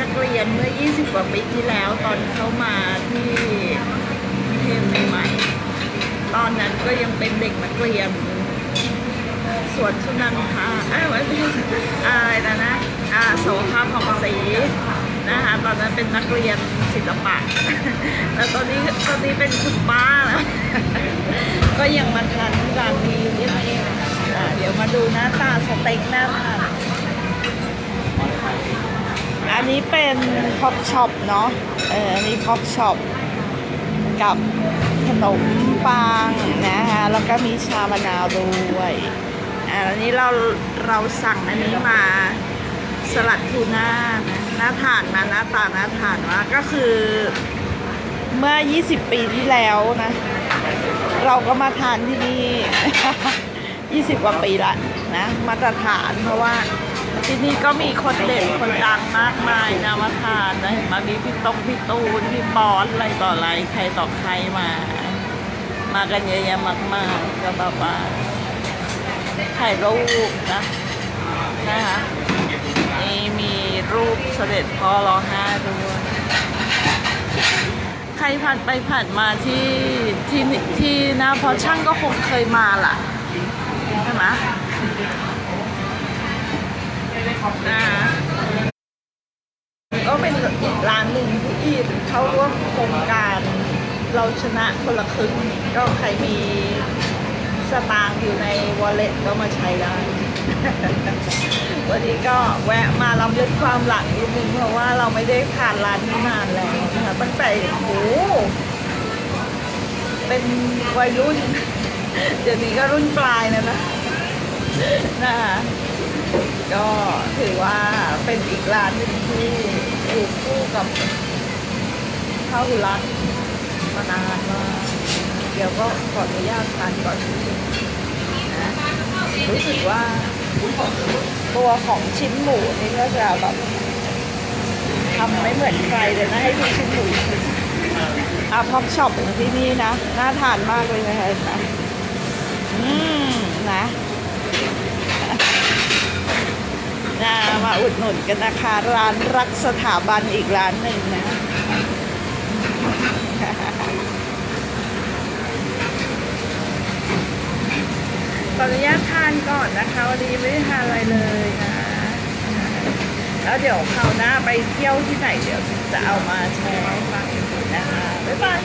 นักเรียนเมื่อ 20 กว่าปีที่แล้วตอนเข้ามาที่เทพใหม่ๆตอนนั้นก็ยังเป็นเด็กนักเรียนสวนสุนันทาเอ้ยไม่ใช่อะไรนะนะอ่าโสภาพของศรีนะคะตอนนั้นเป็นนักเรียนศิลปะแล้วตอนนี้ตอนนี้เป็นคุณป้าแล้วก็ยังมาทานร้านนี้อยู่นี่อ่าเดี๋ยวมาดูหน้าตาสเต็กหน้าทา นี้เป็นพ็อปช็อปเนาะ เอออันนี้พ็อปช็อปกับขนมปังนะคะแล้วก็มีชามะนาวด้วยอ่าอันนี้เราเราสั่งอันนี้มาสลัดทูน่านะน่าทานนะหน้าตาน่าทานมากก็คือเมื่อ 20 ปีที่แล้วนะ เราก็มาทานที่นี่ 20 กว่าปีละนะ มาตรฐานเพราะว่า ที่นี่ก็มีคนเด่นคนดังมากมายนะมาทานนะเห็นมามีพี่ตงพี่ตูนพี่บอสอะไรต่ออะไรใครต่อใครมา มากันเยอะแยะมากๆก็แบบว่าถ่ายรูปนะนะคะนี่มีรูปเสด็จพ่อรอห้าด้วยใครผ่านไปผ่านมาที่ที่ที่หน้าพอช่างก็คงเคยมาล่ะใช่ไหม อ่าก็เป็นอีกร้านหนึ่งที่เขาร่วมโครงการเราชนะคนละครึ่งก็ใครมีสตางค์อยู่ในวอลเล็ตก็มาใช้ได้ วันนี้ก็แวะมาลำลึกความหลังนิดนึงเพราะว่าเราไม่ได้ทานร้านนี้นานแล้วนะคะตั้งแต่โอ้โหเป็นวัยรุ่น เดี๋ยวนี้ก็รุ่นปลายแล้วนะนะคะ ก็ถือว่าเป็นอีกร้านหนึ่งที่อยู่คู่กับข้าวหุรักมานานมากเดี๋ยวก็ขออนุญาตทานก่อนนะรู้สึกว่าตัวของชิ้นหมูนี่ก็จะแบบทำไม่เหมือนใครเลยนะให้ดูชิ้นหมูอะพ็อปช็อปของที่นี่นะ น่าทานมากเลยนะคะนะอืมนะนะมา อุดหนุนกันนะคะ ร้านรักสถาบันอีกร้านหนึ่งนะขออนุญาตทานก่อนนะคะวันนี้ไม่ได้ทานอะไรเลยนะ แล้วเดี๋ยวคราวหน้าไปเที่ยวที่ไหนเดี๋ยวจะเอามาแชร์ให้ฟังอีกทีนะคะ บ๊ายบาย